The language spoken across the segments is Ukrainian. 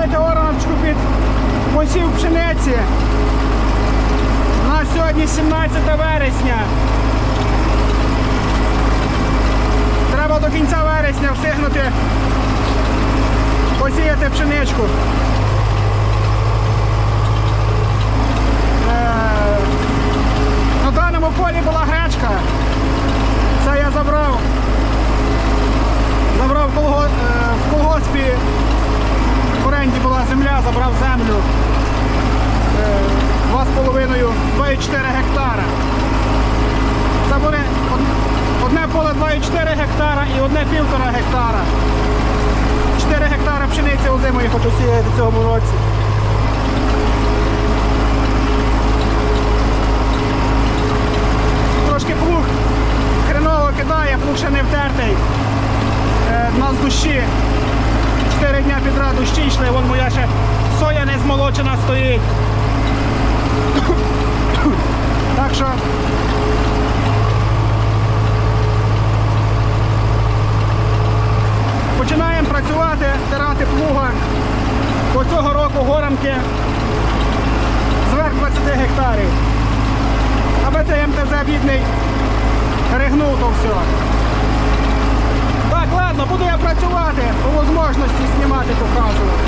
робити ораночку під посів пшениці. У нас сьогодні 17 вересня. Треба до кінця вересня встигнути посіяти пшеничку. Е, На даному полі була гречка. Це я забрав. Забрав в е, в колгоспі. В оренді була земля, забрав землю. Е, 2,5 2,4 гектара. Це буде одне поле 2,4 гектара і одне півтора гектара. 4 гектара пшениці озимої хочу сіяти цього році. Трошки плуг хреново кидає, плуг ще не втертий. Е, на з душі. Чотири дня підряд дощі йшли, вон моя ще соя не змолочена стоїть. Так що починаємо працювати, стирати плуга. По цього року горанки зверх 20 гектарів. Аби цей МТЗ бідний ригнув то все. Ладно, буду я працювати, по можливості знімати, показувати.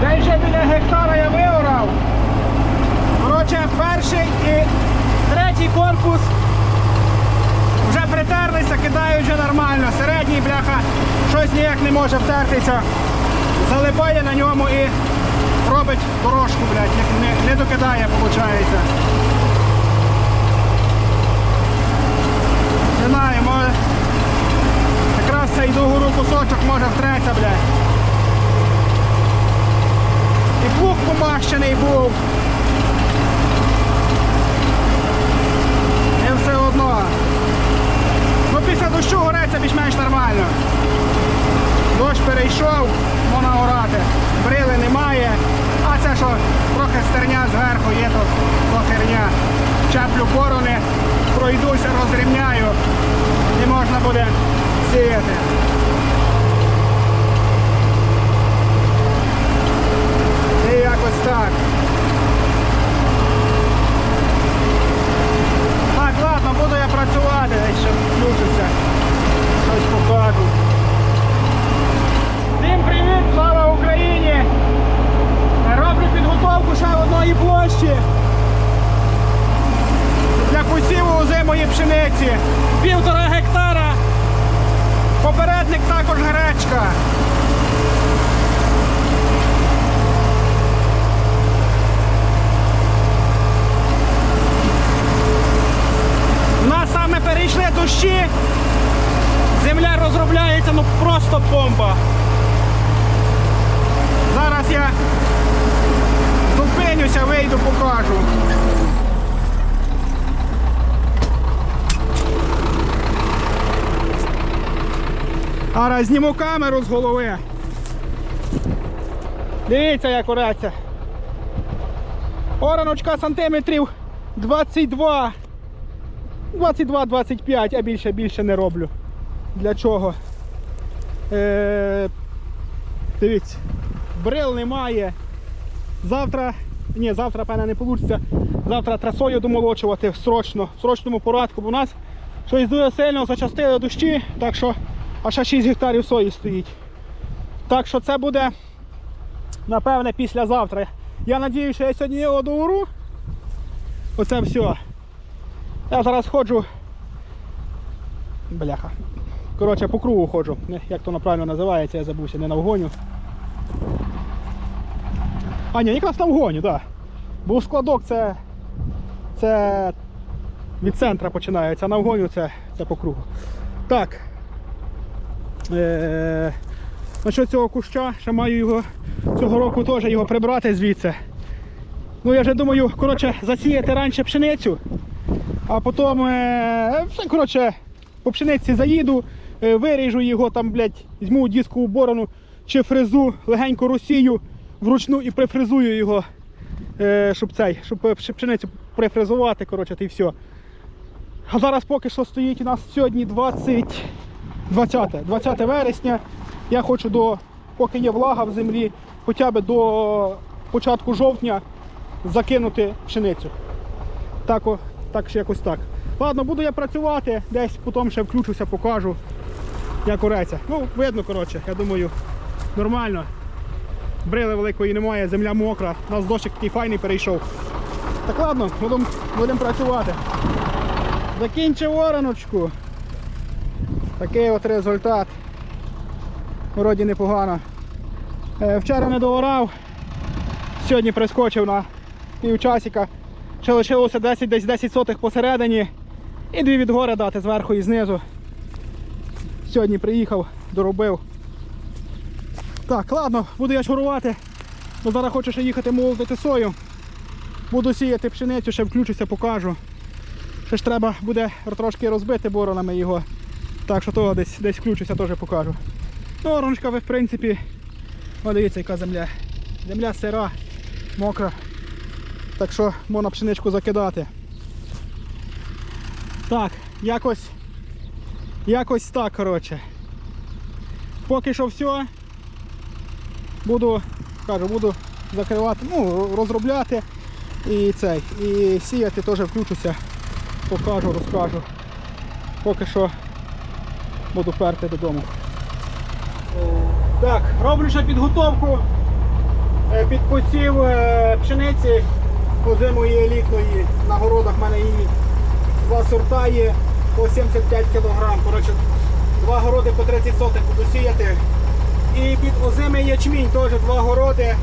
Десь вже біля гектара я виорав. Коротше, перший і третій корпус вже притерлися, кидають вже нормально. Середній бляха щось ніяк не може втертися. Залипає на ньому і робить дорожку, блядь, не, не, не докидає, виходить. Не знаю, може. Якраз цей догору кусочок може втреться, блядь. І плуг помащений був. І все одно. Ну після дощу гореться більш-менш нормально. Дощ перейшов, можна орати. Брили немає. А це що, трохи стерня зверху є, то, херня. Чаплю борони, пройдуся, розрівняю і можна буде сіяти. І якось так. Так, ладно, буду я працювати, десь ще включуся. Щось покажу. Всім привіт, слава Україні! Роблю підготовку ще одної площі для посіву озимої пшениці. Півтора гектара. Попередник також гречка. У нас саме перейшли дощі. Земля розробляється, ну просто бомба. Зараз я зупинюся, вийду, покажу. Зараз зніму камеру з голови. Дивіться, як ореться. Ораночка сантиметрів 22. 22-25, а більше більше не роблю. Для чого? Е, дивіться, брил немає. Завтра, ні, завтра, певне, не вийде. Завтра трасою домолочувати срочно, в срочному порядку, бо у нас щось дуже сильно зачастили дощі, так що аж ще 6 гектарів сої стоїть. Так що це буде, напевне, післязавтра. Я сподіваюся, що я сьогодні його доуру. Оце все. Я зараз ходжу. Бляха. Коротше, по кругу ходжу. Як то правильно називається, я забувся, не на вгоню. А, ні, якраз на вгоню, так. Да. Бо складок це. Це від центра починається, а на вгоню це, це по кругу. Так. Е, Насчет цього куща, ще маю його цього року теж його прибрати звідси. Ну я вже думаю, коротше, засіяти раніше пшеницю, а потім, е, коротше, по пшениці заїду, е, виріжу його там, блядь, візьму дискову борону чи фрезу, легенько розсію вручну і прифрезую його, е, щоб цей, щоб е, пшеницю прифрезувати, коротше, та й все. А зараз поки що стоїть у нас сьогодні 20, 20, 20 вересня. Я хочу до, поки є влага в землі, хоча б до початку жовтня закинути пшеницю. Так, так ще якось так. Ладно, буду я працювати, десь потім ще включуся, покажу, як уреться. Ну, видно, коротше, я думаю, нормально. Брили великої немає, земля мокра, у нас дощик такий файний перейшов. Так ладно, будемо будем працювати. Закінчив вороночку. Такий от результат. Вроді непогано. Е, Вчора не доорав, сьогодні прискочив на півчасика. Ще лишилося 10, десь 10 сотих посередині. І дві від гори дати зверху і знизу. Сьогодні приїхав, доробив. Так, ладно, буду я шурувати. Бо зараз хочу ще їхати молотити сою. Буду сіяти пшеницю, ще включуся, покажу. Ще ж треба буде трошки розбити боронами його. Так що того десь, десь включуся, теж покажу. Ну, ви в принципі. О, дивіться, яка земля. Земля сира, мокра. Так що можна пшеничку закидати. Так, якось. Якось так, коротше. Поки що все. Буду, кажу, буду закривати, ну, розробляти і цей. І сіяти теж включуся, покажу, розкажу. Поки що буду перти додому. Так, роблю ще підготовку е, під посів е, пшениці озимої елітної. На городах в мене її два сорта є по 75 кг. Коротше, два городи по 30 сотих буду сіяти. І під озимий ячмінь теж два городи. Е,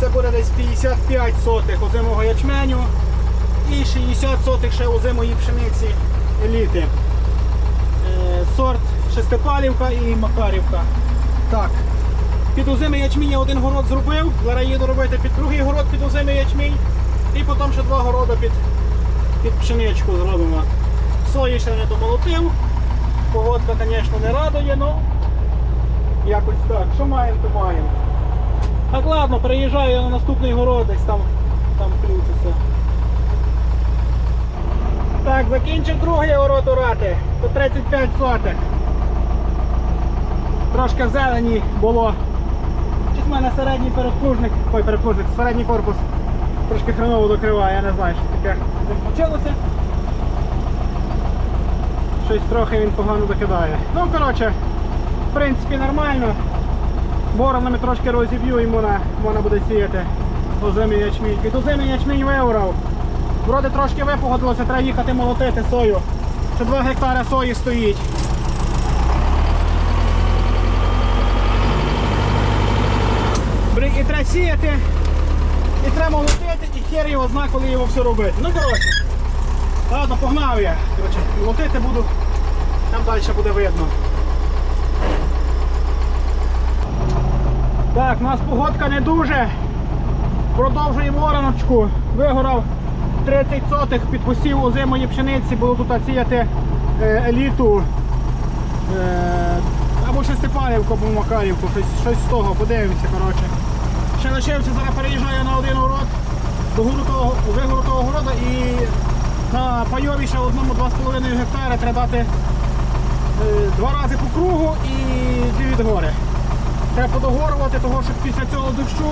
Це буде десь 55 сотих озимого ячменю і 60 сотих ще озимої пшениці еліти. Шестипалівка і Макарівка. Так. Під ячмінь я один город зробив. Зараз їду робити під другий город під ячмінь. І потім ще два городи під, під пшеничку зробимо. Сої ще не домолотив. Погодка, звісно, не радує, але якось так. Що маємо, то маємо. Так ладно, переїжджаю я на наступний город, десь там, там включуся. Так, закінчив другий город орати. По 35 сотих. Трошки зелені було. Чи в мене середній передплужник, ой, передплужник, середній корпус трошки хреново докриває, я не знаю, що таке не случилося. Щось трохи він погано докидає. Ну, коротше, в принципі нормально. Боронами трошки розіб'ю і можна, можна буде сіяти озимий ячмінь. Під озимий ячмінь виорав. Вроде трошки випогодилося, треба їхати молотити сою. Ще 2 гектари сої стоїть. І треба сіяти, і треба молотити, і хер його зна, коли його все робити. Ну коротше. Ладно, погнав я. Коротше, молотити буду, там далі буде видно. Так, у нас погодка не дуже. Продовжуємо ораночку. Вигорав 30 сотих під посів озимої пшениці, було тут сіяти е, еліту. Е, або Шестипалівку, або Макарівку, щось, щось з того, подивимося, коротше. Ще лишився, зараз переїжджаю на один город, до гуртового, вигорутого города і на пайові ще одному 2,5 гектари треба дати е, два рази по кругу і дві від гори. Треба подогорувати, того що після цього дощу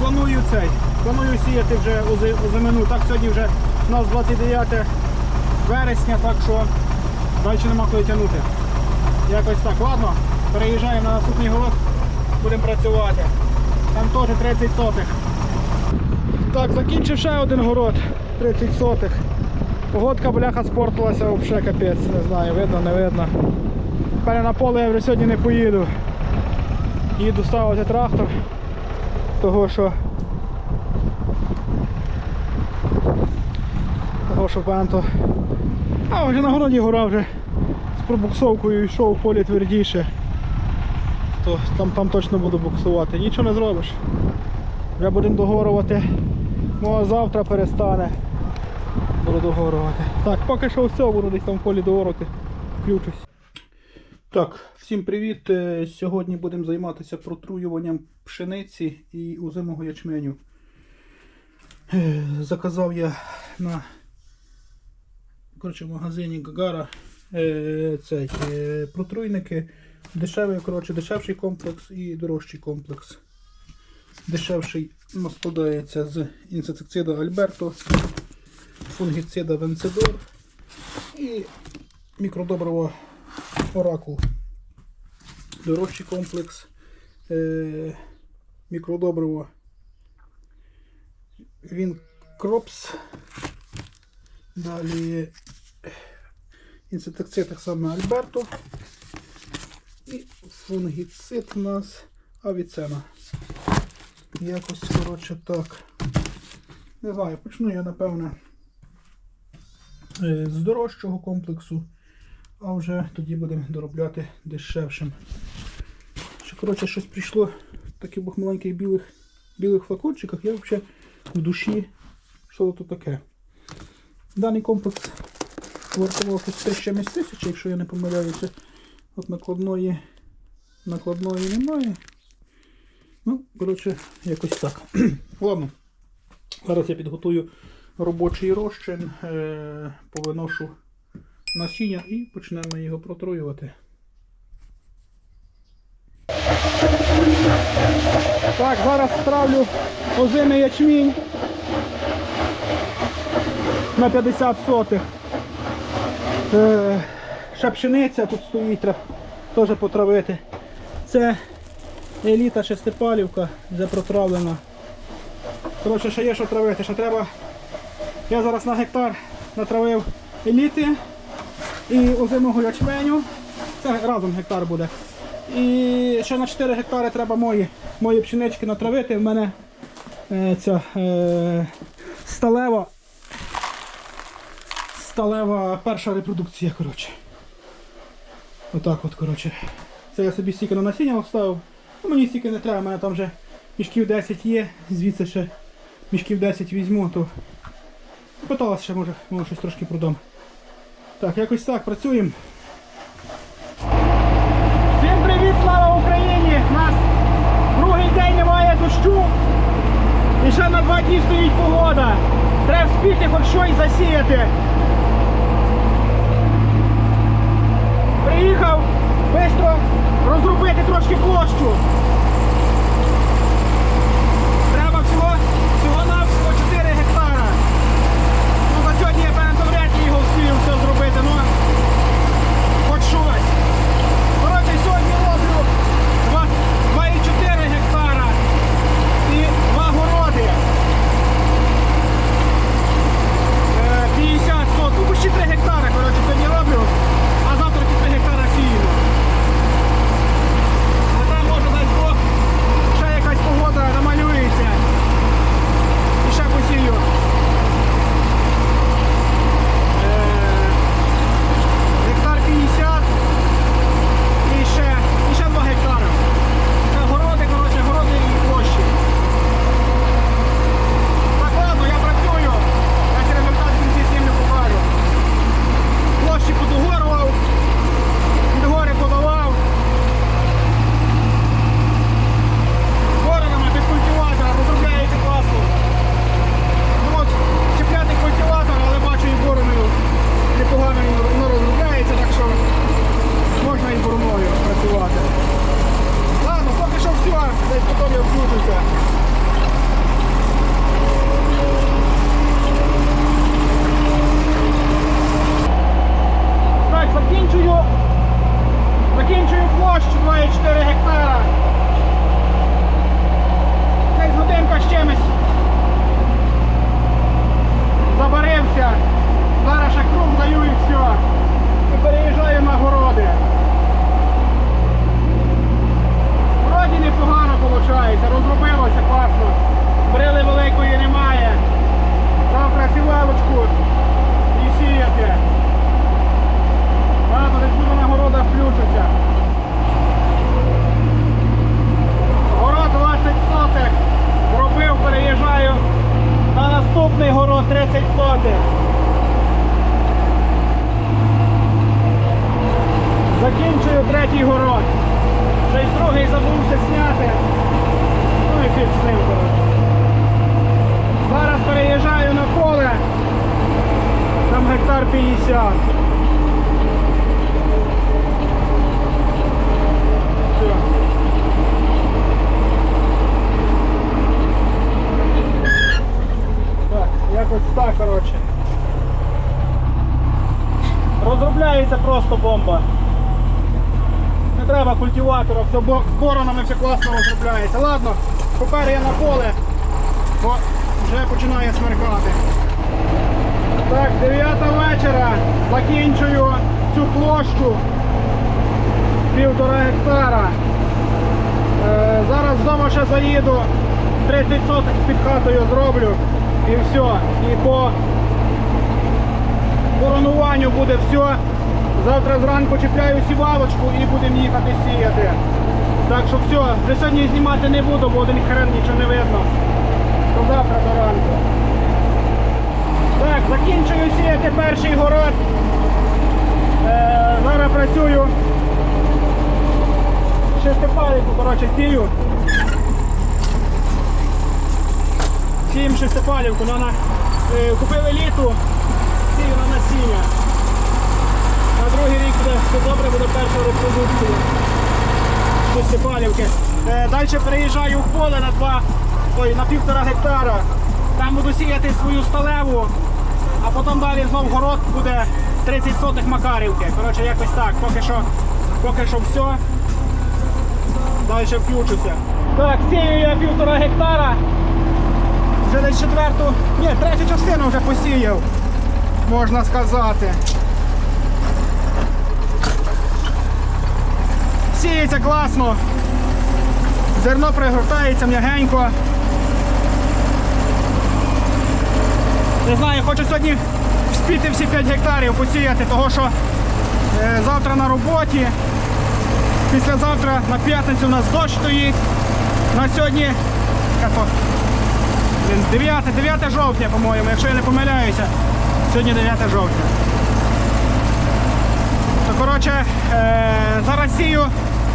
планую цей. Планую сіяти вже ози- озимину. Так сьогодні вже у нас 29 вересня, так що далі нема коли тягнути. Якось так, ладно, переїжджаємо на наступний город, будемо працювати. Там теж 30 сотих. Так, закінчив ще один город, 30 сотих. Погодка бляха спортилася взагалі капець, не знаю, видно, не видно. Певне на поле я вже сьогодні не поїду. Їду ставити трактор, того що того що певно. А вже на городі гора вже з пробуксовкою йшов в полі твердіше. То там, там точно буду буксувати. Нічого не зробиш. Вже будемо догорувати. Ну а завтра перестане. Буду догорувати. Так, поки що все, буду десь там в полі догорувати. Включусь. Так, всім привіт. Е, Сьогодні будемо займатися протруюванням пшениці і озимого ячменю. Е, Заказав я на коротше, в магазині Гагара е, цей, протруйники. Дешевий, коротше, дешевший комплекс і дорожчий комплекс. Дешевший складається з інсектицида Альберто, фунгіцида Венцедор і мікродобрива Оракул. Дорожчий комплекс е, мікродобрива він Кропс. Далі інсектицид так само Альберто. І фунгіцид у нас авіцена. Якось, коротше, так. Не знаю, почну я, напевне, е, з дорожчого комплексу, а вже тоді будемо доробляти дешевшим. Ще, коротше, щось прийшло в таких маленьких білих, білих флакончиках. Я взагалі в душі, що тут таке. Даний комплекс вартував щось 1000 тисяч, якщо я не помиляюся. От накладної, накладної немає. Ну, коротше, якось так. Ладно. Зараз я підготую робочий розчин, е- повиношу насіння і почнемо його протруювати. Так, зараз ставлю озимий ячмінь на 50 сотих. Е, ще пшениця тут стоїть, треба теж потравити. Це еліта шестипалівка, вже протравлена. Коротше, ще є що травити, ще треба. Я зараз на гектар натравив еліти і озимого ячменю. Це разом гектар буде. І ще на 4 гектари треба мої, мої пшенички натравити. У мене е, ця е, сталева. Сталева перша репродукція, коротше. Отак от, коротше. Це я собі стільки на насіння оставив. Ну, мені стільки не треба, у мене там вже мішків 10 є, звідси ще мішків 10 візьму, то питалася ще, може, може щось трошки продам. Так, якось так, працюємо. Всім привіт, слава Україні! У нас другий день немає дощу. І ще на два дні стоїть погода. Треба вспіти хоч щось засіяти. Приїхав швидко розробити трошки площу. другий забувся зняти. Ну і фіг з ним, коротше. Зараз переїжджаю на поле. Там гектар гектар 50. Все. Так, якось так, коротше. Розробляється просто бомба. Треба культиватора, все боронами все класно розробляється. Ладно, тепер я на поле, бо вже починає смеркати. Так, 9 вечора. Закінчую цю площу півтора гектара. Е, зараз вдома ще заїду, 30 соток під хатою зроблю і все. І по коронуванню буде все. Завтра зранку чіпляю сівалочку і будемо їхати сіяти. Так що все, вже сьогодні знімати не буду, бо один хрен нічого не видно. То завтра до ранку. Так, закінчую сіяти перший город. Е, зараз працюю. Шестипалівку, коротше, сію. Сіємо шестипалівку. На, на, е, купили літу, сію на насіння. На другий рік буде все добре, буде перша репродукція. Шестипалівки. Е, далі переїжджаю в поле на два, ой, на півтора гектара. Там буду сіяти свою сталеву, а потім далі знов город буде 30 сотих макарівки. Коротше, якось так. Поки що, поки що все. Далі включуся. Так, сію я півтора гектара. Вже десь четверту, ні, третю частину вже посіяв, можна сказати. Сіється класно. Зерно пригортається м'ягенько. Не знаю, хочу сьогодні вспіти всі 5 гектарів посіяти, того що е, завтра на роботі. Післязавтра на п'ятницю у нас дощ стоїть. На сьогодні як то, блін, 9, 9 жовтня, по-моєму, якщо я не помиляюся. Сьогодні 9 жовтня. То, коротше, е, зараз сію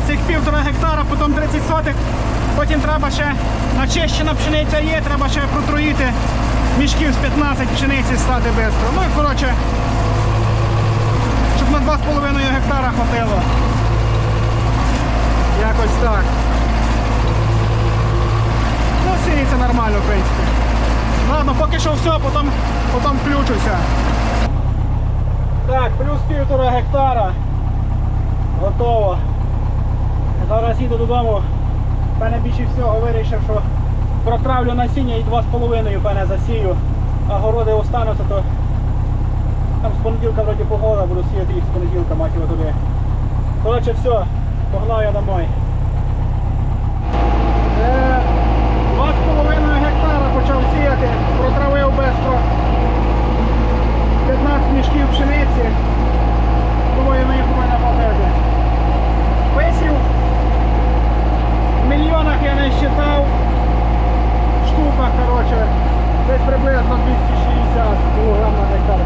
цих півтора гектара, потім 30 сотих. Потім треба ще начищена пшениця є, треба ще протруїти мішків з 15 пшениці стати швидко. Ну і коротше, щоб на 2,5 гектара хватило. Якось так. Ну, сіється нормально, в принципі. Ладно, поки що все, потім, потім включуся. Так, плюс півтора гектара. Готово. Зараз їду додому. Певне більше всього вирішив, що протравлю насіння і 2,5 певне засію. А городи остануться, то там з понеділка вроді погода, буду сіяти їх з понеділка, мать його туди. Коротше, все, погнав я домой. Е, Два з половиною гектара почав сіяти, протравив бистро 15 мішків пшениці. Думаю, мені у мене хватити. Висів. Мільйонах я не считав. Штуках, коротше, десь приблизно 260 кг на гектар.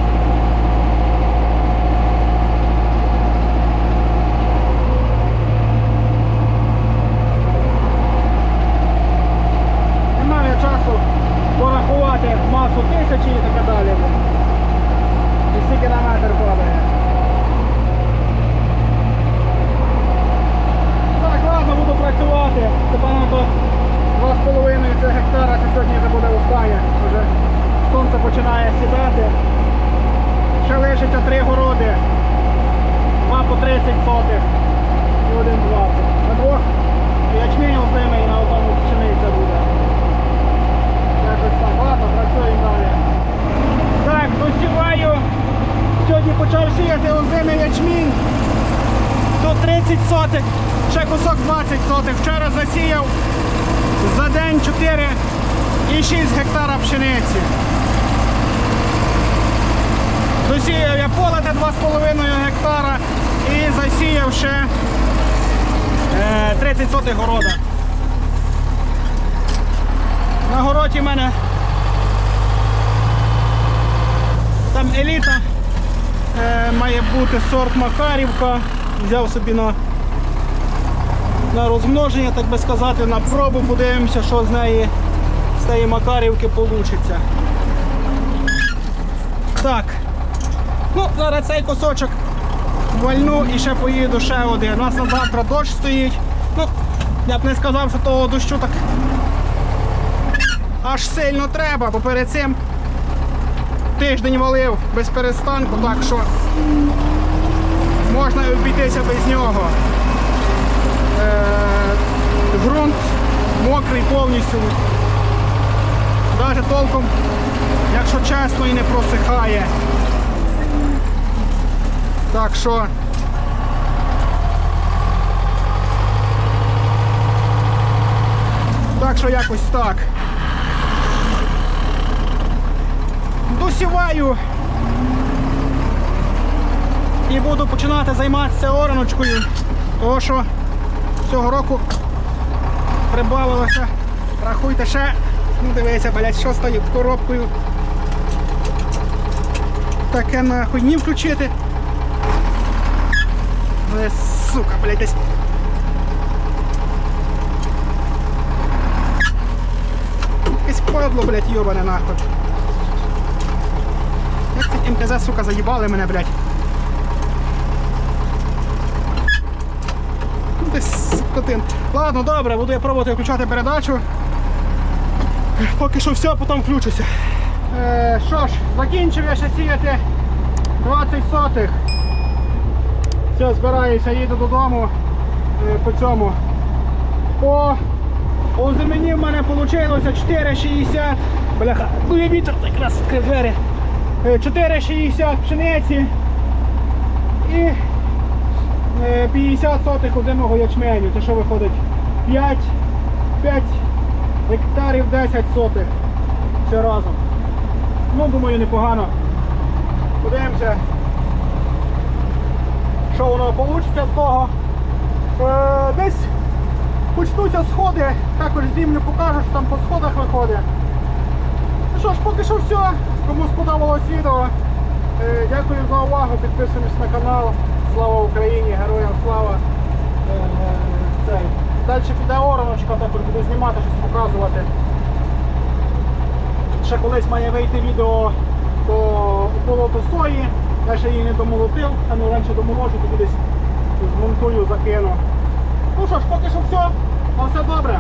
Немає часу порахувати масу тисячі і таке далі. І скільки на метр падає. Так, ладно, буду працювати. Це багато 2,5 це гектара, це сьогодні вже буде останнє. Вже сонце починає сідати. Ще лишиться три городи. Два по 30 сотих і один 20. На двох ячмінь озими і на одному пшениця буде. Якось так, ладно, працюємо далі. Так, досіваю. Сьогодні почав сіяти озимий ячмінь. Тут 30 сотих, ще кусок 20 сотих. Вчора засіяв за день 4 і 6 гектара пшениці. Досіяв я поле де 2,5 гектара і засіяв ще е, 30 сотих города. На городі в мене там еліта е, має бути сорт Макарівка. Взяв собі на, на розмноження, так би сказати, на пробу, подивимося, що з неї з цієї Макарівки вийде. Так. Ну, зараз цей кусочок вальну і ще поїду ще один. У нас на завтра дощ стоїть. Ну, я б не сказав, що того дощу так аж сильно треба, бо перед цим тиждень валив без перестанку, так що можна обійтися без нього. Ґрунт мокрий повністю. Навіть толком, якщо чесно, і не просихає. Так що. Так що якось так. Досіваю. І буду починати займатися ораночкою. Тому що цього року прибавилося. Рахуйте ще. Ну дивися, блядь, що стоїть коробкою. Таке нахуй ні включити. Е, Сука, блядь, десь. Якесь падло, блядь, йобане нахуй. Як ці МТЗ, сука, заїбали мене, блядь. Ну, Десь скотин. Ладно, добре, буду я пробувати включати передачу. Поки що все, потім включуся. Е, що ж, закінчив я ще сіяти 20 сотих. Все, збираюся, їду додому е, по цьому. По озимені в мене вийшло 4,60. Бляха, ну і вітер якраз двері. Е, 4,60 пшениці і е, 50 сотих озимого ячменю. Це що виходить? 5, 5 гектарів 10 сотих. Все разом. Ну, думаю, непогано. Подивимося, що воно вийде з того. Е, десь почнуться сходи, також знімлю покажу, що там по сходах виходить. Ну що ж, поки що все. Кому сподобалось відео. Е, дякую за увагу, підписуємось на канал. Слава Україні, героям слава. Е, цей. Далі піде ораночка, також буду знімати, щось показувати. Ще колись має вийти відео по полоту сої. Я ще її не домолотив, а ну раніше домолочу, тоді десь змонтую, закину. Ну що ж, поки що все. На все добре.